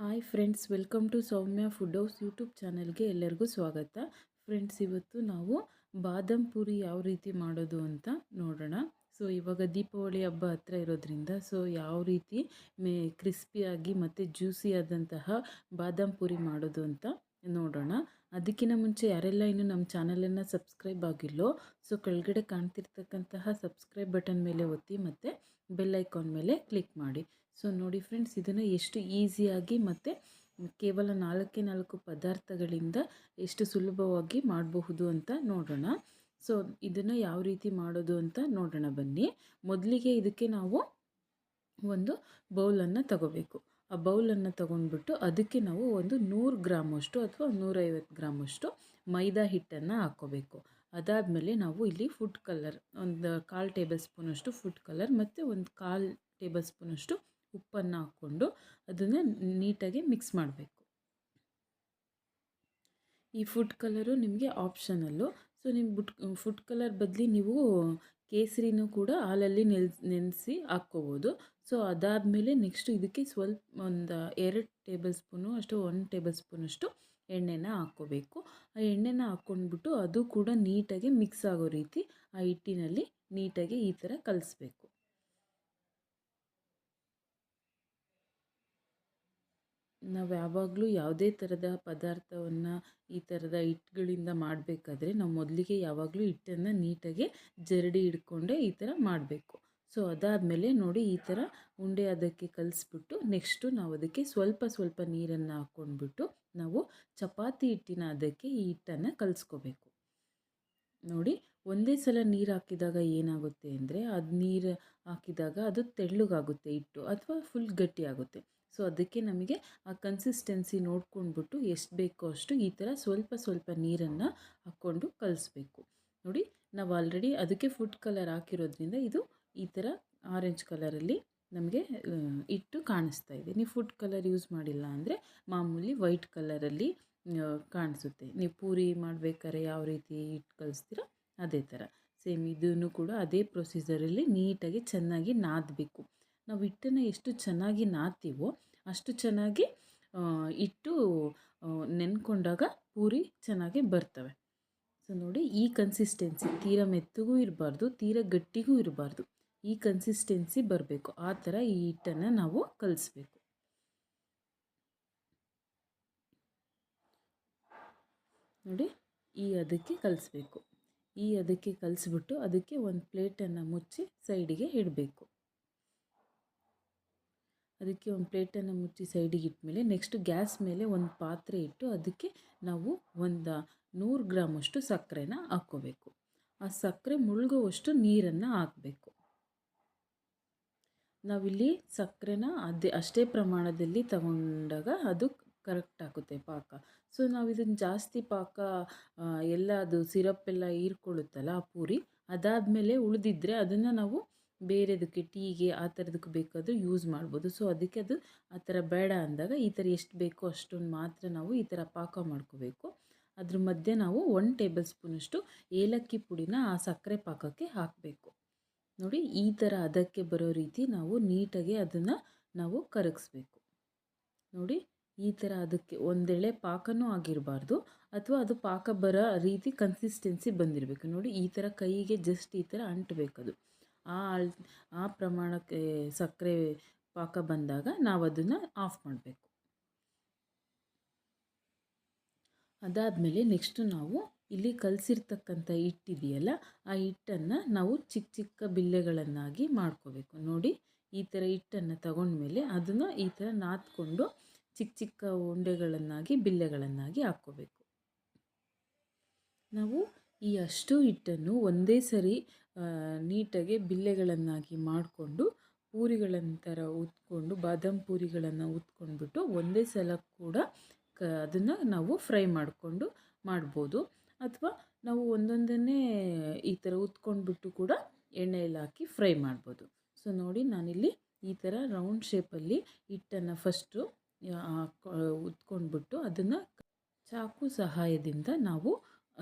Hi friends, welcome to Soumya food house YouTube ಚಾನಲ್ಗೆ ಎಲ್ಲರಿಗೂ ಸ್ವಾಗತ. ಫ್ರೆಂಡ್ಸ್, ಇವತ್ತು ನಾವು ಬಾದಾಮ್ ಪೂರಿ ಯಾವ ರೀತಿ ಮಾಡೋದು ಅಂತ ನೋಡೋಣ. ಸೊ ಇವಾಗ ದೀಪಾವಳಿ ಹಬ್ಬ ಹತ್ರ ಇರೋದ್ರಿಂದ ಸೊ ಯಾವ ರೀತಿ ಮೇ ಕ್ರಿಸ್ಪಿಯಾಗಿ ಮತ್ತು ಜ್ಯೂಸಿ ಆದಂತಹ ಬಾದಾಮ್ ಪೂರಿ ಮಾಡೋದು ಅಂತ ನೋಡೋಣ. ಅದಕ್ಕಿಂತ ಮುಂಚೆ ಯಾರೆಲ್ಲ ಇನ್ನೂ ನಮ್ಮ ಚಾನಲನ್ನು ಸಬ್ಸ್ಕ್ರೈಬ್ ಆಗಿಲ್ಲೋ, ಸೊ ಕೆಳಗಡೆ ಕಾಣ್ತಿರ್ತಕ್ಕಂತಹ ಸಬ್ಸ್ಕ್ರೈಬ್ ಬಟನ್ ಮೇಲೆ ಒತ್ತಿ ಮತ್ತು ಬೆಲ್ ಐಕಾನ್ ಮೇಲೆ ಕ್ಲಿಕ್ ಮಾಡಿ. ಸೊ ನೋಡಿ ಫ್ರೆಂಡ್ಸ್, ಇದನ್ನು ಎಷ್ಟು ಈಸಿಯಾಗಿ ಮತ್ತು ಕೇವಲ ನಾಲ್ಕೇ ನಾಲ್ಕು ಪದಾರ್ಥಗಳಿಂದ ಎಷ್ಟು ಸುಲಭವಾಗಿ ಮಾಡಬಹುದು ಅಂತ ನೋಡೋಣ. ಸೊ ಇದನ್ನು ಯಾವ ರೀತಿ ಮಾಡೋದು ಅಂತ ನೋಡೋಣ ಬನ್ನಿ. ಮೊದಲಿಗೆ ಇದಕ್ಕೆ ನಾವು ಒಂದು ಬೌಲನ್ನು ತಗೋಬೇಕು. ಆ ಬೌಲನ್ನು ತಗೊಂಡ್ಬಿಟ್ಟು ಅದಕ್ಕೆ ನಾವು ಒಂದು ನೂರು ಗ್ರಾಮಷ್ಟು ಅಥವಾ ನೂರೈವತ್ತು ಗ್ರಾಮಷ್ಟು ಮೈದಾ ಹಿಟ್ಟನ್ನು ಹಾಕ್ಕೋಬೇಕು. ಅದಾದಮೇಲೆ ನಾವು ಇಲ್ಲಿ ಫುಡ್ ಕಲರ್ ಒಂದು ಕಾಲು ಟೇಬಲ್ ಸ್ಪೂನಷ್ಟು ಫುಡ್ ಕಲರ್ ಮತ್ತು ಒಂದು ಕಾಲು ಟೇಬಲ್ ಸ್ಪೂನಷ್ಟು ಉಪ್ಪನ್ನು ಹಾಕ್ಕೊಂಡು ಅದನ್ನು ನೀಟಾಗಿ ಮಿಕ್ಸ್ ಮಾಡಬೇಕು. ಈ ಫುಡ್ ಕಲರು ನಿಮಗೆ ಆಪ್ಷನಲ್ಲು ಸೊ ನಿಮ್ಮ ಬುಟ್ ಫುಡ್ ಕಲರ್ ಬದಲಿ ನೀವು ಕೇಸರಿನೂ ಕೂಡ ಹಾಲಲ್ಲಿ ನೆಲ್, ನೆನೆಸಿ ಹಾಕ್ಕೋಬೋದು. ಸೊ ಅದಾದಮೇಲೆ ನೆಕ್ಸ್ಟು ಇದಕ್ಕೆ ಸ್ವಲ್ಪ ಒಂದು ಎರಡು ಟೇಬಲ್ ಸ್ಪೂನು ಅಷ್ಟು ಒಂದು ಟೇಬಲ್ ಸ್ಪೂನಷ್ಟು ಎಣ್ಣೆನ ಹಾಕ್ಕೋಬೇಕು. ಆ ಎಣ್ಣೆನ ಹಾಕ್ಕೊಂಡ್ಬಿಟ್ಟು ಅದು ಕೂಡ ನೀಟಾಗಿ ಮಿಕ್ಸ್ ಆಗೋ ರೀತಿ, ಆ ಹಿಟ್ಟಿನಲ್ಲಿ ನೀಟಾಗಿ ಈ ಥರ ಕಲಿಸ್ಬೇಕು. ನಾವು ಯಾವಾಗಲೂ ಯಾವುದೇ ಥರದ ಪದಾರ್ಥವನ್ನು ಈ ಥರದ ಹಿಟ್ಟುಗಳಿಂದ ಮಾಡಬೇಕಾದ್ರೆ ನಾವು ಮೊದಲಿಗೆ ಯಾವಾಗಲೂ ಹಿಟ್ಟನ್ನು ನೀಟಾಗಿ ಜರಡಿ ಹಿಡ್ಕೊಂಡೆ ಈ ಥರ ಮಾಡಬೇಕು. ಸೊ ಅದಾದಮೇಲೆ ನೋಡಿ ಈ ಥರ ಉಂಡೆ ಅದಕ್ಕೆ ಕಲಿಸ್ಬಿಟ್ಟು ನೆಕ್ಸ್ಟು ನಾವು ಅದಕ್ಕೆ ಸ್ವಲ್ಪ ಸ್ವಲ್ಪ ನೀರನ್ನು ಹಾಕ್ಕೊಂಡ್ಬಿಟ್ಟು ನಾವು ಚಪಾತಿ ಹಿಟ್ಟಿನ ಅದಕ್ಕೆ ಈ ಹಿಟ್ಟನ್ನು ಕಲಿಸ್ಕೋಬೇಕು. ನೋಡಿ, ಒಂದೇ ಸಲ ನೀರು ಹಾಕಿದಾಗ ಏನಾಗುತ್ತೆ ಅಂದರೆ ಅದು ನೀರು ಹಾಕಿದಾಗ ಅದು ತೆಳ್ಳಗಾಗುತ್ತೆ ಹಿಟ್ಟು, ಅಥವಾ ಫುಲ್ ಗಟ್ಟಿ ಆಗುತ್ತೆ ಸೊ ಅದಕ್ಕೆ ನಮಗೆ ಆ ಕನ್ಸಿಸ್ಟೆನ್ಸಿ ನೋಡ್ಕೊಂಡ್ಬಿಟ್ಟು ಎಷ್ಟು ಬೇಕೋ ಅಷ್ಟು ಈ ಥರ ಸ್ವಲ್ಪ ಸ್ವಲ್ಪ ನೀರನ್ನು ಹಾಕ್ಕೊಂಡು ಕಲಿಸ್ಬೇಕು. ನೋಡಿ, ನಾವು ಆಲ್ರೆಡಿ ಅದಕ್ಕೆ ಫುಡ್ ಕಲರ್ ಹಾಕಿರೋದ್ರಿಂದ ಇದು ಈ ಥರ ಆರೆಂಜ್ ಕಲರಲ್ಲಿ ನಮಗೆ ಇಟ್ಟು ಕಾಣಿಸ್ತಾ ಇದೆ. ನೀವು ಫುಡ್ ಕಲರ್ ಯೂಸ್ ಮಾಡಿಲ್ಲ ಅಂದರೆ ಮಾಮೂಲಿ ವೈಟ್ ಕಲರಲ್ಲಿ ಕಾಣಿಸುತ್ತೆ. ನೀವು ಪೂರಿ ಮಾಡಬೇಕಾದ್ರೆ ಯಾವ ರೀತಿ ಇಟ್ಟು ಕಲಿಸ್ತೀರೋ ಅದೇ ಥರ. ಸೇಮ್ ಇದನ್ನು ಕೂಡ ಅದೇ ಪ್ರೊಸೀಜರಲ್ಲಿ ನೀಟಾಗಿ ಚೆನ್ನಾಗಿ ನಾದಬೇಕು. ನಾವು ಹಿಟ್ಟನ್ನು ಎಷ್ಟು ಚೆನ್ನಾಗಿ ನಾದ್ತೀವೋ ಅಷ್ಟು ಚೆನ್ನಾಗಿ ಹಿಟ್ಟು ನೆನ್ಕೊಂಡಾಗ ಪೂರಿ ಚೆನ್ನಾಗಿ ಬರ್ತವೆ. ಸೊ ನೋಡಿ ಈ ಕನ್ಸಿಸ್ಟೆನ್ಸಿ ತೀರ ಮೆತ್ತಗೂ ಇರಬಾರ್ದು, ತೀರ ಗಟ್ಟಿಗೂ ಇರಬಾರ್ದು. ಈ ಕನ್ಸಿಸ್ಟೆನ್ಸಿ ಬರಬೇಕು. ಆ ಥರ ಈ ಹಿಟ್ಟನ್ನು ನಾವು ಕಲಿಸ್ಬೇಕು. ನೋಡಿ, ಈ ಅದಕ್ಕೆ ಕಲಿಸ್ಬೇಕು. ಈ ಅದಕ್ಕೆ ಕಲಿಸ್ಬಿಟ್ಟು ಅದಕ್ಕೆ ಒಂದು ಪ್ಲೇಟನ್ನು ಮುಚ್ಚಿ ಸೈಡಿಗೆ ಇಡಬೇಕು. ಅದಕ್ಕೆ ಒಂದು ಪ್ಲೇಟನ್ನು ಮುಚ್ಚಿ ಸೈಡಿಗೆ ಇಟ್ಟಮೇಲೆ ನೆಕ್ಸ್ಟ್ ಗ್ಯಾಸ್ ಮೇಲೆ ಒಂದು ಪಾತ್ರೆ ಇಟ್ಟು ಅದಕ್ಕೆ ನಾವು ಒಂದು ನೂರು ಗ್ರಾಮಷ್ಟು ಸಕ್ಕರೆನ ಹಾಕ್ಕೋಬೇಕು. ಆ ಸಕ್ಕರೆ ಮುಳುಗುವಷ್ಟು ನೀರನ್ನು ಹಾಕಬೇಕು. ನಾವಿಲ್ಲಿ ಸಕ್ಕರೆನ ಅದೇ ಅಷ್ಟೇ ಪ್ರಮಾಣದಲ್ಲಿ ತಗೊಂಡಾಗ ಅದು ಕರೆಕ್ಟ್ ಆಗುತ್ತೆ ಪಾಕ. ಸೊ ನಾವು ಇದನ್ನು ಜಾಸ್ತಿ ಪಾಕ ಎಲ್ಲ ಅದು ಸಿರಪ್ ಎಲ್ಲ ಹೀರ್ಕೊಳ್ಳುತ್ತಲ್ಲ ಆ ಪೂರಿ, ಅದಾದಮೇಲೆ ಉಳಿದಿದ್ದರೆ ಅದನ್ನು ನಾವು ಬೇರೆದಕ್ಕೆ ಟೀಗೆ ಆ ಥರದಕ್ಕೆ ಬೇಕಾದರೂ ಯೂಸ್ ಮಾಡ್ಬೋದು. ಸೊ, ಅದಕ್ಕೆ ಅದು ಆ ಥರ ಬೇಡ ಅಂದಾಗ ಈ ಥರ ಎಷ್ಟು ಬೇಕೋ ಅಷ್ಟೊಂದು ಮಾತ್ರ ನಾವು ಈ ಥರ ಪಾಕ ಮಾಡ್ಕೋಬೇಕು. ಅದ್ರ ಮಧ್ಯೆ ನಾವು ಒನ್ ಟೇಬಲ್ ಸ್ಪೂನಷ್ಟು ಏಲಕ್ಕಿ ಪುಡಿನ ಆ ಸಕ್ಕರೆ ಪಾಕಕ್ಕೆ ಹಾಕಬೇಕು. ನೋಡಿ, ಈ ಥರ ಅದಕ್ಕೆ ಬರೋ ರೀತಿ ನಾವು ನೀಟಾಗಿ ಅದನ್ನು ನಾವು ಕರಗಿಸ್ಬೇಕು. ನೋಡಿ, ಈ ಥರ ಅದಕ್ಕೆ ಒಂದೆಳೆ ಪಾಕನೂ ಆಗಿರಬಾರ್ದು. ಅಥವಾ ಅದು ಪಾಕ ಬರೋ ರೀತಿ ಕನ್ಸಿಸ್ಟೆನ್ಸಿ ಬಂದಿರಬೇಕು. ನೋಡಿ, ಈ ಥರ ಕೈಗೆ ಜಸ್ಟ್ ಈ ಥರ ಅಂಟಬೇಕದು. ಆ ಆ ಪ್ರಮಾಣಕ್ಕೆ ಸಕ್ಕರೆ ಪಾಕ ಬಂದಾಗ ನಾವು ಅದನ್ನು ಆಫ್ ಮಾಡಬೇಕು. ಅದಾದಮೇಲೆ ನೆಕ್ಸ್ಟು ನಾವು ಇಲ್ಲಿ ಕಲಸಿರ್ತಕ್ಕಂಥ ಹಿಟ್ಟಿದೆಯಲ್ಲ, ಆ ಹಿಟ್ಟನ್ನು ನಾವು ಚಿಕ್ಕ ಚಿಕ್ಕ ಬಿಲ್ಲೆಗಳನ್ನಾಗಿ ಮಾಡ್ಕೋಬೇಕು. ನೋಡಿ, ಈ ಥರ ಹಿಟ್ಟನ್ನು ತಗೊಂಡ್ಮೇಲೆ ಅದನ್ನು ಈ ಥರ ನಾದ್ಕೊಂಡು ಚಿಕ್ಕ ಚಿಕ್ಕ ಉಂಡೆಗಳನ್ನಾಗಿ, ಬಿಲ್ಲೆಗಳನ್ನಾಗಿ ಹಾಕ್ಕೋಬೇಕು. ನಾವು ಈ ಅಷ್ಟು ಹಿಟ್ಟನ್ನು ಒಂದೇ ಸರಿ ನೀಟಾಗಿ ಬಿಲ್ಲೆಗಳನ್ನಾಗಿ ಮಾಡಿಕೊಂಡು ಪೂರಿಗಳನ್ನ ಥರ ಉತ್ಕೊಂಡು, ಬಾದಾಮ್ ಪೂರಿಗಳನ್ನು ಉತ್ಕೊಂಡ್ಬಿಟ್ಟು ಒಂದೇ ಸಲ ಕೂಡ ಕ, ಅದನ್ನು ನಾವು ಫ್ರೈ ಮಾಡಿಕೊಂಡು ಮಾಡ್ಬೋದು. ಅಥವಾ ನಾವು ಒಂದೊಂದನ್ನೇ ಈ ಥರ ಉತ್ಕೊಂಡ್ಬಿಟ್ಟು ಕೂಡ ಎಣ್ಣೆಯಲ್ಲಿ ಹಾಕಿ ಫ್ರೈ ಮಾಡ್ಬೋದು. ಸೊ, ನೋಡಿ ನಾನಿಲ್ಲಿ ಈ ಥರ ರೌಂಡ್ ಶೇಪಲ್ಲಿ ಹಿಟ್ಟನ್ನು ಫಸ್ಟು ಉತ್ಕೊಂಡ್ಬಿಟ್ಟು ಅದನ್ನು ಚಾಕು ಸಹಾಯದಿಂದ ನಾವು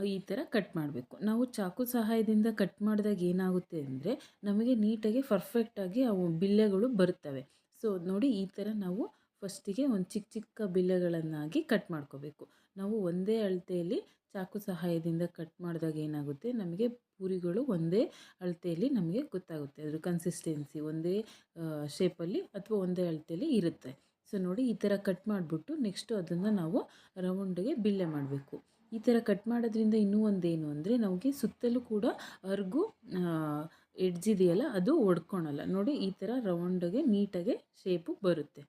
ಈ ಥರ ಕಟ್ ಮಾಡಬೇಕು. ನಾವು ಚಾಕು ಸಹಾಯದಿಂದ ಕಟ್ ಮಾಡಿದಾಗ ಏನಾಗುತ್ತೆ ಅಂದರೆ ನಮಗೆ ನೀಟಾಗಿ ಪರ್ಫೆಕ್ಟಾಗಿ ಅವು ಬಿಲ್ಲೆಗಳು ಬರ್ತವೆ. ಸೊ ನೋಡಿ ಈ ಥರ ನಾವು ಫಸ್ಟಿಗೆ ಒಂದು ಚಿಕ್ಕ ಚಿಕ್ಕ ಬಿಲ್ಲೆಗಳನ್ನಾಗಿ ಕಟ್ ಮಾಡ್ಕೋಬೇಕು. ನಾವು ಒಂದೇ ಅಳತೆಯಲ್ಲಿ ಚಾಕು ಸಹಾಯದಿಂದ ಕಟ್ ಮಾಡಿದಾಗ ಏನಾಗುತ್ತೆ? ನಮಗೆ ಪೂರಿಗಳು ಒಂದೇ ಅಳತೆಯಲ್ಲಿ ನಮಗೆ ಗೊತ್ತಾಗುತ್ತೆ. ಅದ್ರ ಕನ್ಸಿಸ್ಟೆನ್ಸಿ ಒಂದೇ ಶೇಪಲ್ಲಿ ಅಥವಾ ಒಂದೇ ಅಳತೆಯಲ್ಲಿ ಇರುತ್ತೆ. ಸೊ ನೋಡಿ ಈ ಥರ ಕಟ್ ಮಾಡಿಬಿಟ್ಟು ನೆಕ್ಸ್ಟು ಅದನ್ನು ನಾವು ರೌಂಡಿಗೆ ಬಿಲ್ಲೆ ಮಾಡಬೇಕು. ಈ ಥರ ಕಟ್ ಮಾಡೋದ್ರಿಂದ ಇನ್ನೂ ಒಂದೇನು ಅಂದರೆ ನಮಗೆ ಸುತ್ತಲೂ ಕೂಡ ಅರ್ಗು ಎಡ್ಜಿದೆಯಲ್ಲ ಅದು ಒಡ್ಕೊಳಲ್ಲ. ನೋಡಿ, ಈ ಥರ ರೌಂಡಾಗೆ, ನೀಟಾಗೆ ಶೇಪು ಬರುತ್ತೆ.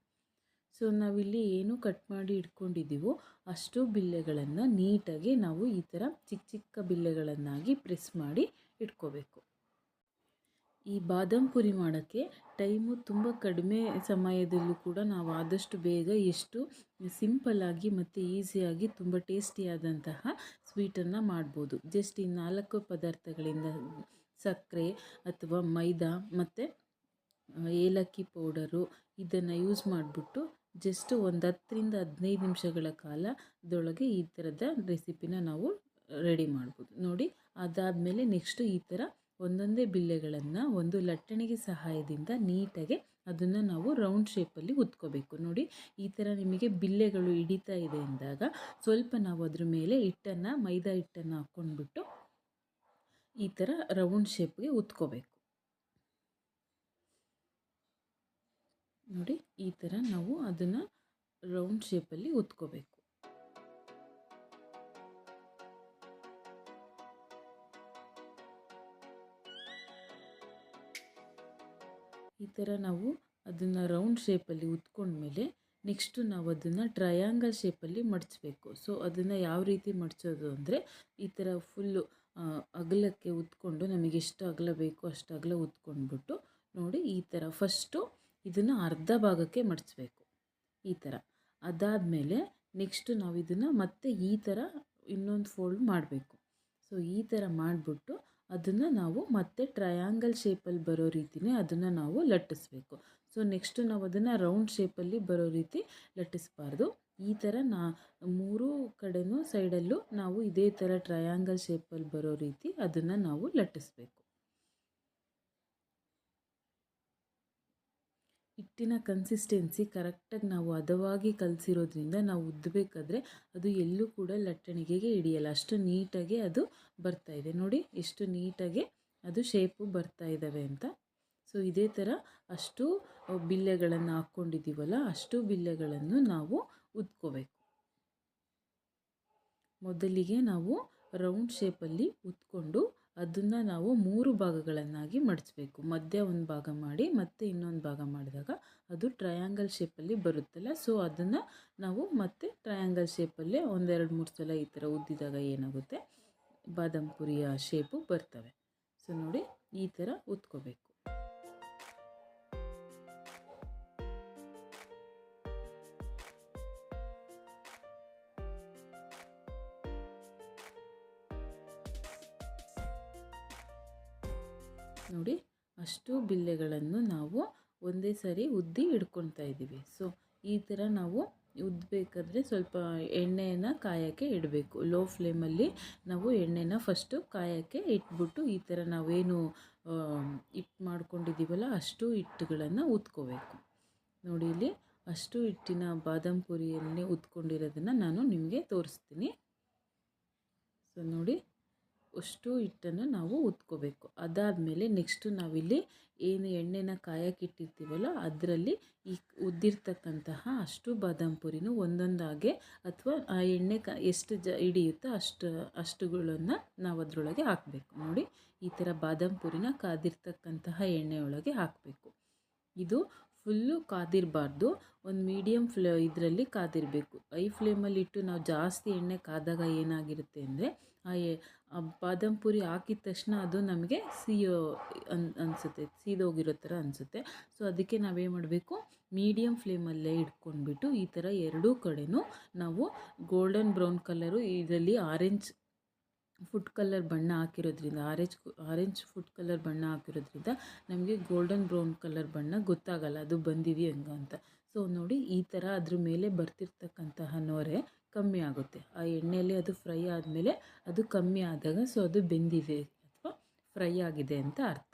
ಸೊ ನಾವಿಲ್ಲಿ ಏನು ಕಟ್ ಮಾಡಿ ಇಟ್ಕೊಂಡಿದ್ದೀವೋ ಅಷ್ಟು ಬಿಲ್ಲೆಗಳನ್ನು ನೀಟಾಗಿ ನಾವು ಈ ಥರ ಚಿಕ್ಕ ಚಿಕ್ಕ ಬಿಲ್ಲೆಗಳನ್ನಾಗಿ ಪ್ರೆಸ್ ಮಾಡಿ ಇಟ್ಕೋಬೇಕು. ಈ ಬಾದಾಮ್ ಪುರಿ ಮಾಡೋಕ್ಕೆ ಟೈಮು ತುಂಬ ಕಡಿಮೆ ಸಮಯದಲ್ಲೂ ಕೂಡ ನಾವು ಆದಷ್ಟು ಬೇಗ ಎಷ್ಟು ಸಿಂಪಲ್ಲಾಗಿ ಮತ್ತು ಈಸಿಯಾಗಿ ತುಂಬ ಟೇಸ್ಟಿಯಾದಂತಹ ಸ್ವೀಟನ್ನು ಮಾಡ್ಬೋದು. ಜಸ್ಟ್ ಈ ನಾಲ್ಕು ಪದಾರ್ಥಗಳಿಂದ ಸಕ್ಕರೆ ಅಥವಾ ಮೈದಾ ಮತ್ತು ಏಲಕ್ಕಿ ಪೌಡರು ಇದನ್ನು ಯೂಸ್ ಮಾಡಿಬಿಟ್ಟು ಜಸ್ಟ್ ಒಂದು ಹತ್ತರಿಂದ ಹದಿನೈದು ನಿಮಿಷಗಳ ಕಾಲದೊಳಗೆ ಈ ಥರದ ರೆಸಿಪಿನ ನಾವು ರೆಡಿ ಮಾಡ್ಬೋದು. ನೋಡಿ, ಅದಾದಮೇಲೆ ನೆಕ್ಸ್ಟು ಈ ಥರ ಒಂದೊಂದೇ ಬಿಲ್ಲೆಗಳನ್ನು ಒಂದು ಲಟ್ಟಣಿಗೆ ಸಹಾಯದಿಂದ ನೀಟಾಗಿ ಅದನ್ನು ನಾವು ರೌಂಡ್ ಶೇಪಲ್ಲಿ ಉತ್ಕೋಬೇಕು. ನೋಡಿ, ಈ ಥರ ನಿಮಗೆ ಬಿಲ್ಲೆಗಳು ಹಿಡಿತಾ ಇದೆ ಅಂದಾಗ ಸ್ವಲ್ಪ ನಾವು ಅದ್ರ ಮೇಲೆ ಹಿಟ್ಟನ್ನು, ಮೈದಾ ಹಿಟ್ಟನ್ನು ಹಾಕ್ಕೊಂಡ್ಬಿಟ್ಟು ಈ ಥರ ರೌಂಡ್ ಶೇಪ್ಗೆ ಉತ್ಕೋಬೇಕು. ನೋಡಿ, ಈ ಥರ ನಾವು ಅದನ್ನು ರೌಂಡ್ ಶೇಪಲ್ಲಿ ಉತ್ಕೋಬೇಕು. ಥರ ನಾವು ಅದನ್ನು ರೌಂಡ್ ಶೇಪಲ್ಲಿ ಉತ್ಕೊಂಡ್ಮೇಲೆ ನೆಕ್ಸ್ಟು ನಾವು ಅದನ್ನು ಟ್ರಯಾಂಗಲ್ ಶೇಪಲ್ಲಿ ಮಡಚಬೇಕು ಸೊ ಅದನ್ನು ಯಾವ ರೀತಿ ಮಡಚೋದು ಅಂದರೆ ಈ ಥರ ಫುಲ್ಲು ಅಗಲಕ್ಕೆ ಉತ್ಕೊಂಡು ನಮಗೆ ಎಷ್ಟು ಅಗಲ ಬೇಕೋ ಅಷ್ಟು ಅಗಲ ಉತ್ಕೊಂಡ್ಬಿಟ್ಟು ನೋಡಿ ಈ ಥರ ಫಸ್ಟು ಇದನ್ನು ಅರ್ಧ ಭಾಗಕ್ಕೆ ಮಡಚಬೇಕು ಈ ಥರ. ಅದಾದಮೇಲೆ ನೆಕ್ಸ್ಟು ನಾವು ಇದನ್ನು ಮತ್ತೆ ಈ ಥರ ಇನ್ನೊಂದು ಫೋಲ್ಡ್ ಮಾಡಬೇಕು. ಸೊ ಈ ಥರ ಮಾಡಿಬಿಟ್ಟು ಅದನ್ನು ನಾವು ಮತ್ತೆ ಟ್ರಯಾಂಗಲ್ ಶೇಪಲ್ಲಿ ಬರೋ ರೀತಿಯೇ ಅದನ್ನು ನಾವು ಲಟ್ಟಿಸ್ಬೇಕು. ಸೊ ನೆಕ್ಸ್ಟು ನಾವು ಅದನ್ನು ರೌಂಡ್ ಶೇಪಲ್ಲಿ ಬರೋ ರೀತಿ ಲಟ್ಟಿಸ್ಬಾರ್ದು. ಈ ಥರ ನಾ, ಮೂರು ಕಡೆಯೂ ಸೈಡಲ್ಲೂ ನಾವು ಇದೇ ಥರ ಟ್ರಯಾಂಗಲ್ ಶೇಪಲ್ಲಿ ಬರೋ ರೀತಿ ಅದನ್ನು ನಾವು ಲಟ್ಟಿಸ್ಬೇಕು. ಹಿಟ್ಟಿನ ಕನ್ಸಿಸ್ಟೆನ್ಸಿ ಕರೆಕ್ಟಾಗಿ ನಾವು ಹದವಾಗಿ ಕಲಸಿರೋದ್ರಿಂದ ನಾವು ಉದ್ದಬೇಕಾದ್ರೆ ಅದು ಎಲ್ಲೂ ಕೂಡ ಲಟ್ಟಣಿಗೆಗೆ ಹಿಡಿಯಲ್ಲ. ಅಷ್ಟು ನೀಟಾಗಿ ಅದು ಬರ್ತಾ ಇದೆ. ನೋಡಿ, ಎಷ್ಟು ನೀಟಾಗಿ ಅದು ಶೇಪು ಬರ್ತಾ ಇದ್ದಾವೆ ಅಂತ. ಸೊ ಇದೇ ಥರ ಅಷ್ಟು ಬಿಲ್ಲೆಗಳನ್ನು ಹಾಕ್ಕೊಂಡಿದ್ದೀವಲ್ಲ ಅಷ್ಟು ಬಿಲ್ಲೆಗಳನ್ನು ನಾವು ಉದ್ಕೋಬೇಕು. ಮೊದಲಿಗೆ ನಾವು ರೌಂಡ್ ಶೇಪಲ್ಲಿ ಉತ್ಕೊಂಡು ಅದನ್ನು ನಾವು ಮೂರು ಭಾಗಗಳನ್ನಾಗಿ ಮಡಿಸ್ಬೇಕು ಮಧ್ಯ ಒಂದು ಭಾಗ ಮಾಡಿ, ಮತ್ತೆ ಇನ್ನೊಂದು ಭಾಗ ಮಾಡಿದಾಗ ಅದು ಟ್ರಯಾಂಗಲ್ ಶೇಪಲ್ಲಿ ಬರುತ್ತಲ್ಲ? ಸೊ ಅದನ್ನು ನಾವು ಮತ್ತೆ ಟ್ರಯಾಂಗಲ್ ಶೇಪಲ್ಲೇ ಒಂದೆರಡು ಮೂರು ಸಲ ಈ ಥರ ಉದ್ದಿದಾಗ ಏನಾಗುತ್ತೆ? ಬಾದಾಮ್ ಪುರಿಯ ಶೇಪು ಬರ್ತವೆ. ಸೊ ನೋಡಿ ಈ ಥರ ಉತ್ಕೋಬೇಕು. ನೋಡಿ ಅಷ್ಟು ಬಿಲ್ಲೆಗಳನ್ನು ನಾವು ಒಂದೇ ಸರಿ ಉದ್ದಿ ಹಿಡ್ಕೊಳ್ತಾ ಇದ್ದೀವಿ. ಸೊ ಈ ಥರ ನಾವು ಉದ್ದಬೇಕಾದ್ರೆ ಸ್ವಲ್ಪ ಎಣ್ಣೆಯನ್ನು ಕಾಯೋಕ್ಕೆ ಇಡಬೇಕು. ಲೋ ಫ್ಲೇಮಲ್ಲಿ ನಾವು ಎಣ್ಣೆನ ಫಸ್ಟು ಕಾಯೋಕ್ಕೆ ಇಟ್ಬಿಟ್ಟು ಈ ಥರ ನಾವೇನು ಹಿಟ್ಟು ಮಾಡ್ಕೊಂಡಿದ್ದೀವಲ್ಲ ಅಷ್ಟು ಹಿಟ್ಟುಗಳನ್ನು ಉತ್ಕೋಬೇಕು. ನೋಡಿ ಇಲ್ಲಿ ಅಷ್ಟು ಹಿಟ್ಟಿನ ಬಾದಾಮ್ ಪುರಿಯಲ್ಲಿ ಉತ್ಕೊಂಡಿರೋದನ್ನು ನಾನು ನಿಮಗೆ ತೋರಿಸ್ತೀನಿ. ಸೊ ನೋಡಿ ಅಷ್ಟು ಹಿಟ್ಟನ್ನು ನಾವು ಉತ್ಕೋಬೇಕು. ಅದಾದಮೇಲೆ ನೆಕ್ಸ್ಟು ನಾವಿಲ್ಲಿ ಏನು ಎಣ್ಣೆನ ಕಾಯಕ್ಕಿಟ್ಟಿರ್ತೀವಲ್ಲ ಅದರಲ್ಲಿ ಈ ಉದ್ದಿರ್ತಕ್ಕಂತಹ ಅಷ್ಟು ಬಾದಾಮ್ ಪುರಿನೂ ಒಂದೊಂದಾಗೆ ಅಥವಾ ಆ ಎಣ್ಣೆ ಕ, ಎಷ್ಟು ಜ ಹಿಡಿಯುತ್ತೋ ಅಷ್ಟು, ಅಷ್ಟುಗಳನ್ನು ನಾವು ಅದರೊಳಗೆ ಹಾಕಬೇಕು. ನೋಡಿ, ಈ ಥರ ಬಾದಾಮ್ ಪುರಿನ ಕಾದಿರ್ತಕ್ಕಂತಹ ಎಣ್ಣೆಯೊಳಗೆ ಹಾಕಬೇಕು. ಇದು ಫುಲ್ಲು ಕಾದಿರಬಾರ್ದು. ಒಂದು ಮೀಡಿಯಮ್ ಫ್ಲೇ ಇದರಲ್ಲಿ ಕಾದಿರಬೇಕು. ಐ ಫ್ಲೇಮಲ್ಲಿ ಇಟ್ಟು ನಾವು ಜಾಸ್ತಿ ಎಣ್ಣೆ ಕಾದಾಗ ಏನಾಗಿರುತ್ತೆ ಅಂದರೆ, ಆ ಎ ಬಾದಾಮ್ ಪುರಿ ಹಾಕಿದ ತಕ್ಷಣ ಅದು ನಮಗೆ ಸಿಯೋ, ಅನ್, ಅನಿಸುತ್ತೆ. ಸೀದೋಗಿರೋ ಥರ ಅನಿಸುತ್ತೆ. ಸೊ ಅದಕ್ಕೆ ನಾವೇನು ಮಾಡಬೇಕು? ಮೀಡಿಯಮ್ ಫ್ಲೇಮಲ್ಲೇ ಇಟ್ಕೊಂಡ್ಬಿಟ್ಟು ಈ ಥರ ಎರಡೂ ಕಡೆಯೂ ನಾವು ಗೋಲ್ಡನ್ ಬ್ರೌನ್ ಕಲರು ಇದರಲ್ಲಿ ಆರೆಂಜ್ ಫುಡ್ ಕಲರ್ ಬಣ್ಣ ಹಾಕಿರೋದ್ರಿಂದ ಆರೆಂಜ್ ಆರೆಂಜ್ ಫುಡ್ ಕಲರ್ ಬಣ್ಣ ಹಾಕಿರೋದ್ರಿಂದ ನಮಗೆ ಗೋಲ್ಡನ್ ಬ್ರೌನ್ ಕಲರ್ ಬಣ್ಣ ಗೊತ್ತಾಗಲ್ಲ, ಅದು ಬಂದಿದೆ ಹಂಗ ಅಂತ. ಸೊ ನೋಡಿ ಈ ಥರ ಅದ್ರ ಮೇಲೆ ಬರ್ತಿರ್ತಕ್ಕಂತಹ ನೊರೆ ಕಮ್ಮಿ ಆಗುತ್ತೆ. ಆ ಎಣ್ಣೆಯಲ್ಲಿ ಅದು ಫ್ರೈ ಆದಮೇಲೆ ಅದು ಕಮ್ಮಿ ಆದಾಗ ಸೊ, ಅದು ಬೆಂದಿದೆ ಅಥವಾ ಫ್ರೈ ಆಗಿದೆ ಅಂತ ಅರ್ಥ.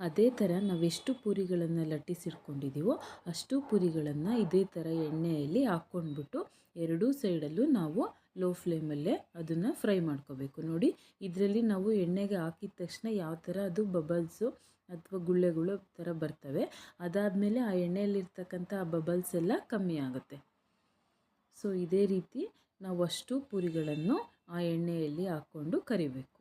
ಅದೇ ಥರ ನಾವೆಷ್ಟು ಪುರಿಗಳನ್ನು ಲಟ್ಟಿಸಿಟ್ಕೊಂಡಿದ್ದೀವೋ ಅಷ್ಟು ಪುರಿಗಳನ್ನು ಇದೇ ಥರ ಎಣ್ಣೆಯಲ್ಲಿ ಹಾಕ್ಕೊಂಡ್ಬಿಟ್ಟು ಎರಡೂ ಸೈಡಲ್ಲೂ ನಾವು ಲೋ ಫ್ಲೇಮಲ್ಲೇ ಅದನ್ನು ಫ್ರೈ ಮಾಡ್ಕೋಬೇಕು. ನೋಡಿ, ಇದರಲ್ಲಿ ನಾವು ಎಣ್ಣೆಗೆ ಹಾಕಿದ ತಕ್ಷಣ ಯಾವ ಥರ ಅದು ಬಬಲ್ಸು ಅಥವಾ ಗುಳ್ಳೆಗಳು ಥರ ಬರ್ತವೆ, ಅದಾದಮೇಲೆ ಆ ಎಣ್ಣೆಯಲ್ಲಿರ್ತಕ್ಕಂಥ ಆ ಬಬಲ್ಸ್ ಎಲ್ಲ ಕಮ್ಮಿ ಆಗುತ್ತೆ. ಸೊ ಇದೇ ರೀತಿ ನಾವು ಅಷ್ಟು ಪೂರಿಗಳನ್ನು ಆ ಎಣ್ಣೆಯಲ್ಲಿ ಹಾಕ್ಕೊಂಡು ಕರಿಬೇಕು.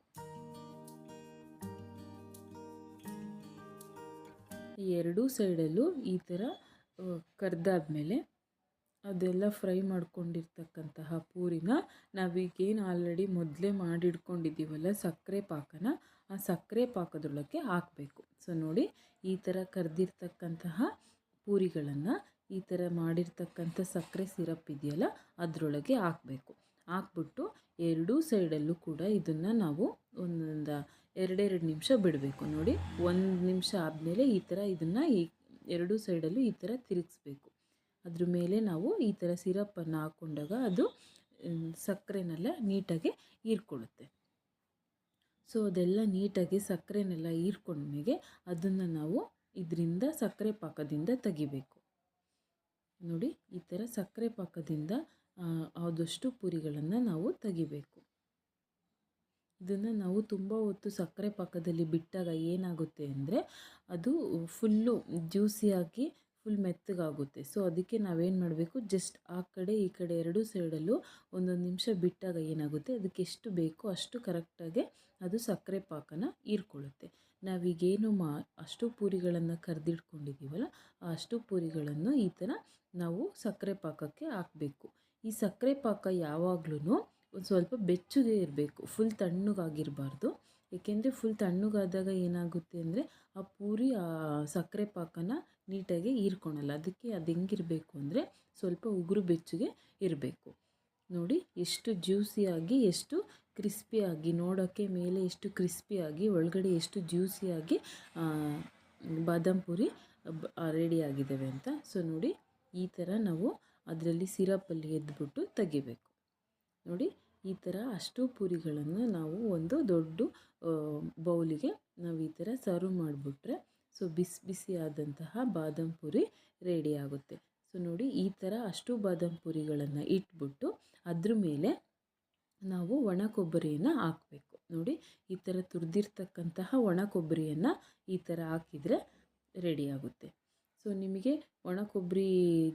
ಎರಡೂ ಸೈಡಲ್ಲೂ ಈ ಥರ ಕರೆದಾದ್ಮೇಲೆ ಅದೆಲ್ಲ ಫ್ರೈ ಮಾಡ್ಕೊಂಡಿರ್ತಕ್ಕಂತಹ ಪೂರಿನ ನಾವೀಗೇನು ಆಲ್ರೆಡಿ ಮೊದಲೇ ಮಾಡಿಡ್ಕೊಂಡಿದ್ದೀವಲ್ಲ ಸಕ್ಕರೆ ಪಾಕನ, ಆ ಸಕ್ಕರೆ ಪಾಕದೊಳಗೆ ಹಾಕಬೇಕು. ಸೊ ನೋಡಿ ಈ ಥರ ಕರೆದಿರ್ತಕ್ಕಂತಹ ಪೂರಿಗಳನ್ನು ಈ ಥರ ಮಾಡಿರ್ತಕ್ಕಂಥ ಸಕ್ಕರೆ ಸಿರಪ್ ಇದೆಯಲ್ಲ ಅದರೊಳಗೆ ಹಾಕಬೇಕು. ಹಾಕ್ಬಿಟ್ಟು ಎರಡೂ ಸೈಡಲ್ಲೂ ಕೂಡ ಇದನ್ನು ನಾವು ಒಂದೊಂದು ಎರಡೆರಡು ನಿಮಿಷ ಬಿಡಬೇಕು. ನೋಡಿ, ಒಂದು ನಿಮಿಷ ಆದಮೇಲೆ ಈ ಥರ ಇದನ್ನು ಈ ಎರಡೂ ಸೈಡಲ್ಲೂ ಈ ಥರ ತಿರುಗಿಸ್ಬೇಕು. ಅದ್ರ ಮೇಲೆ ನಾವು ಈ ಥರ ಸಿರಪ್ಪನ್ನು ಹಾಕ್ಕೊಂಡಾಗ ಅದು ಸಕ್ಕರೆನೆಲ್ಲ ನೀಟಾಗಿ ಹೀರ್ಕೊಳ್ಳುತ್ತೆ. ಸೊ, ಅದೆಲ್ಲ ನೀಟಾಗಿ ಸಕ್ಕರೆನೆಲ್ಲ ಹೀರ್ಕೊಂಡ್ಮೇಲೆ ಅದನ್ನು ನಾವು ಇದರಿಂದ ಸಕ್ಕರೆ ಪಾಕದಿಂದ ತೆಗಿಬೇಕು. ನೋಡಿ, ಈ ಥರ ಸಕ್ಕರೆ ಪಾಕದಿಂದ ಆದಷ್ಟು ಪುರಿಗಳನ್ನು ನಾವು ತೆಗಿಬೇಕು. ಇದನ್ನು ನಾವು ತುಂಬ ಹೊತ್ತು ಸಕ್ಕರೆ ಪಾಕದಲ್ಲಿ ಬಿಟ್ಟಾಗ ಏನಾಗುತ್ತೆ ಅಂದರೆ, ಅದು ಫುಲ್ಲು ಜ್ಯೂಸಿಯಾಗಿ ಫುಲ್ ಮೆತ್ತಗಾಗುತ್ತೆ. ಸೊ, ಅದಕ್ಕೆ ನಾವೇನು ಮಾಡಬೇಕು? ಜಸ್ಟ್ ಆ ಕಡೆ, ಈ ಕಡೆ ಎರಡೂ ಸೈಡಲ್ಲೂ ಒಂದೊಂದು ನಿಮಿಷ ಬಿಟ್ಟಾಗ ಏನಾಗುತ್ತೆ? ಅದಕ್ಕೆ ಎಷ್ಟು ಬೇಕೋ ಅಷ್ಟು ಕರೆಕ್ಟಾಗಿ ಅದು ಸಕ್ಕರೆ ಪಾಕನ ಹೀರ್ಕೊಳ್ಳುತ್ತೆ. ನಾವೀಗೇನು ಮಾ, ಅಷ್ಟು ಪೂರಿಗಳನ್ನು ಕರೆದಿಟ್ಕೊಂಡಿದ್ದೀವಲ್ಲ ಆ ಅಷ್ಟು ಪೂರಿಗಳನ್ನು ಈ ಥರ ನಾವು ಸಕ್ಕರೆ ಪಾಕಕ್ಕೆ ಹಾಕಬೇಕು. ಈ ಸಕ್ಕರೆ ಪಾಕ ಯಾವಾಗ್ಲೂ ಒಂದು ಸ್ವಲ್ಪ ಬೆಚ್ಚಗೆ ಇರಬೇಕು. ಫುಲ್ ತಣ್ಣಗಾಗಿರಬಾರ್ದು. ಏಕೆಂದರೆ ಫುಲ್ ತಣ್ಣಗಾದಾಗ ಏನಾಗುತ್ತೆ ಅಂದರೆ ಆ ಪೂರಿ, ಆ ಸಕ್ಕರೆ ಪಾಕನ ನೀಟಾಗಿ ಹೀರ್ಕೊಳಲ್ಲ. ಅದಕ್ಕೆ ಅದು ಹೆಂಗಿರಬೇಕು ಅಂದರೆ ಸ್ವಲ್ಪ ಉಗುರು ಬೆಚ್ಚಗೆ ಇರಬೇಕು. ನೋಡಿ ಎಷ್ಟು ಜ್ಯೂಸಿಯಾಗಿ ಎಷ್ಟು ಕ್ರಿಸ್ಪಿಯಾಗಿ ನೋಡೋಕ್ಕೆ ಮೇಲೆ ಎಷ್ಟು ಕ್ರಿಸ್ಪಿಯಾಗಿ ಒಳಗಡೆ ಎಷ್ಟು ಜ್ಯೂಸಿಯಾಗಿ ಬಾದಾಮ್ ಪೂರಿ ರೆಡಿಯಾಗಿದ್ದಾವೆ ಅಂತ. ಸೊ ನೋಡಿ ಈ ಥರ ನಾವು ಅದರಲ್ಲಿ ಸಿರಪಲ್ಲಿ ಎದ್ಬಿಟ್ಟು ತೆಗಿಬೇಕು. ನೋಡಿ ಈ ಥರ ಅಷ್ಟು ಪುರಿಗಳನ್ನು ನಾವು ಒಂದು ದೊಡ್ಡ ಬೌಲಿಗೆ ನಾವು ಈ ಥರ ಸರ್ವ್ ಮಾಡಿಬಿಟ್ರೆ ಸೊ ಬಿಸಿ ಬಿಸಿಯಾದಂತಹ ಬಾದಾಮ್ ಪುರಿ ರೆಡಿ ಆಗುತ್ತೆ. ಸೊ ನೋಡಿ ಈ ಥರ ಅಷ್ಟು ಬಾದಾಮ್ ಪುರಿಗಳನ್ನು ಇಟ್ಬಿಟ್ಟು ಅದ್ರ ಮೇಲೆ ನಾವು ಒಣ ಕೊಬ್ಬರಿಯನ್ನು ಹಾಕಬೇಕು. ನೋಡಿ ಈ ಥರ ತುರಿದಿರ್ತಕ್ಕಂತಹ ಒಣ ಕೊಬ್ಬರಿಯನ್ನು ಈ ಥರ ಹಾಕಿದರೆ ರೆಡಿ ಆಗುತ್ತೆ. ಸೊ ನಿಮಗೆ ಒಣ ಕೊಬ್ಬರಿ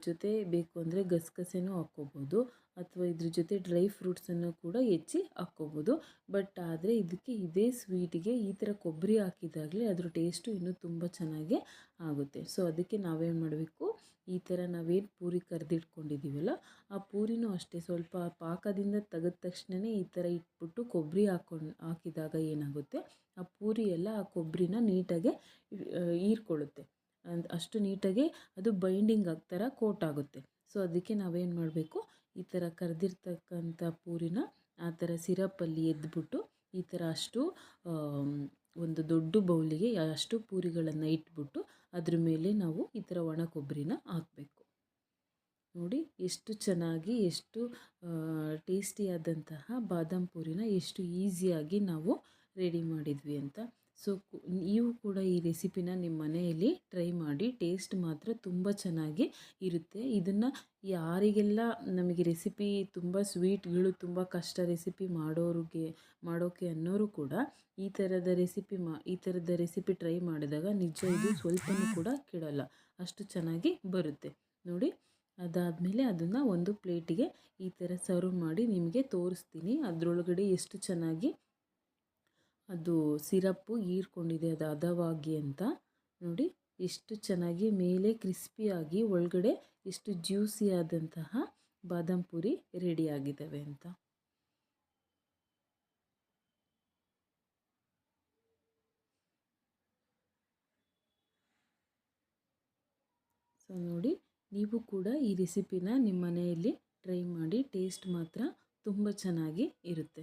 ಜೊತೆ ಬೇಕು ಅಂದರೆ ಗಸಗಸೆನೂ ಹಾಕ್ಕೋಬೋದು. ಅಥವಾ ಇದ್ರ ಜೊತೆ ಡ್ರೈ ಫ್ರೂಟ್ಸನ್ನು ಕೂಡ ಹೆಚ್ಚಿ ಹಾಕ್ಕೋಬೋದು. ಬಟ್ ಆದರೆ ಇದಕ್ಕೆ ಇದೇ ಸ್ವೀಟಿಗೆ ಈ ಥರ ಕೊಬ್ಬರಿ ಹಾಕಿದಾಗಲೇ ಅದ್ರ ಟೇಸ್ಟು ಇನ್ನೂ ತುಂಬ ಚೆನ್ನಾಗಿ ಆಗುತ್ತೆ. ಸೊ ಅದಕ್ಕೆ ನಾವೇನು ಮಾಡಬೇಕು? ಈ ಥರ ನಾವೇನು ಪೂರಿ ಕರೆದಿಟ್ಕೊಂಡಿದ್ದೀವಲ್ಲ ಆ ಪೂರಿನೂ ಅಷ್ಟೇ ಸ್ವಲ್ಪ ಪಾಕದಿಂದ ತೆಗೆದ ತಕ್ಷಣವೇ ಈ ಥರ ಇಟ್ಬಿಟ್ಟು ಕೊಬ್ಬರಿ ಹಾಕ್ಕೊಂಡು ಹಾಕಿದಾಗ ಏನಾಗುತ್ತೆ? ಆ ಪೂರಿ ಎಲ್ಲ ಆ ಕೊಬ್ಬರಿನ ನೀಟಾಗಿ ಹೀರ್ಕೊಳ್ಳುತ್ತೆ. ಅಷ್ಟು ನೀಟಾಗಿ ಅದು ಬೈಂಡಿಂಗ್ ಆಗ್ತಾರ ಕೋಟ್ ಆಗುತ್ತೆ. ಸೊ ಅದಕ್ಕೆ ನಾವೇನು ಮಾಡಬೇಕು? ಈ ಥರ ಕರೆದಿರ್ತಕ್ಕಂಥ ಪೂರಿನ ಆ ಥರ ಸಿರಪಲ್ಲಿ ಎದ್ದುಬಿಟ್ಟು ಈ ಥರ ಅಷ್ಟು ಒಂದು ದೊಡ್ಡ ಬೌಲಿಗೆ ಅಷ್ಟು ಪೂರಿಗಳನ್ನು ಇಟ್ಬಿಟ್ಟು ಅದ್ರ ಮೇಲೆ ನಾವು ಈ ಥರ ಒಣ ಕೊಬ್ಬರಿನ ಹಾಕಬೇಕು. ನೋಡಿ ಎಷ್ಟು ಚೆನ್ನಾಗಿ, ಎಷ್ಟು ಟೇಸ್ಟಿಯಾದಂತಹ ಬಾದಾಮ್ ಪೂರಿನ ಎಷ್ಟು ಈಸಿಯಾಗಿ ನಾವು ರೆಡಿ ಮಾಡಿದ್ವಿ ಅಂತ ಸೊ ನೀವು ಕೂಡ ಈ ರೆಸಿಪಿನ ನಿಮ್ಮ ಮನೆಯಲ್ಲಿ ಟ್ರೈ ಮಾಡಿ ಟೇಸ್ಟ್ ಮಾತ್ರ ತುಂಬ ಚೆನ್ನಾಗಿ ಇರುತ್ತೆ. ಇದನ್ನು ಯಾರಿಗೆಲ್ಲ ನಮಗೆ ರೆಸಿಪಿ ತುಂಬ ಸ್ವೀಟ್ಗಳು ತುಂಬ ಕಷ್ಟ ರೆಸಿಪಿ ಮಾಡೋರಿಗೆ ಮಾಡೋಕ್ಕೆ ಅನ್ನೋರು ಕೂಡ ಈ ಥರದ ರೆಸಿಪಿ ಮಾ, ಈ ಥರದ ರೆಸಿಪಿ ಟ್ರೈ ಮಾಡಿದಾಗ ನಿಜ ಇದು ಸ್ವಲ್ಪನೂ ಕೂಡ ಕೆಡಲ್ಲ. ಅಷ್ಟು ಚೆನ್ನಾಗಿ ಬರುತ್ತೆ. ನೋಡಿ, ಅದಾದಮೇಲೆ ಅದನ್ನು ಒಂದು ಪ್ಲೇಟಿಗೆ ಈ ಥರ ಸರ್ವ್ ಮಾಡಿ ನಿಮಗೆ ತೋರಿಸ್ತೀನಿ. ಅದರೊಳಗಡೆ ಎಷ್ಟು ಚೆನ್ನಾಗಿ ಅದು ಸಿರಪ್ಪು ಹೀರ್ಕೊಂಡಿದೆ, ಅದು ಹದವಾಗಿ ಅಂತ ನೋಡಿ. ಎಷ್ಟು ಚೆನ್ನಾಗಿ ಮೇಲೆ ಕ್ರಿಸ್ಪಿಯಾಗಿ ಒಳಗಡೆ ಎಷ್ಟು ಜ್ಯೂಸಿ ಆದಂತಹ ಬಾದಾಮ್ ಪೂರಿ ರೆಡಿಯಾಗಿದ್ದಾವೆ ಅಂತ. ಸೊ ನೋಡಿ, ನೀವು ಕೂಡ ಈ ರೆಸಿಪಿನ ನಿಮ್ಮ ಮನೆಯಲ್ಲಿ ಟ್ರೈ ಮಾಡಿ, ಟೇಸ್ಟ್ ಮಾತ್ರ ತುಂಬ ಚೆನ್ನಾಗಿ ಇರುತ್ತೆ.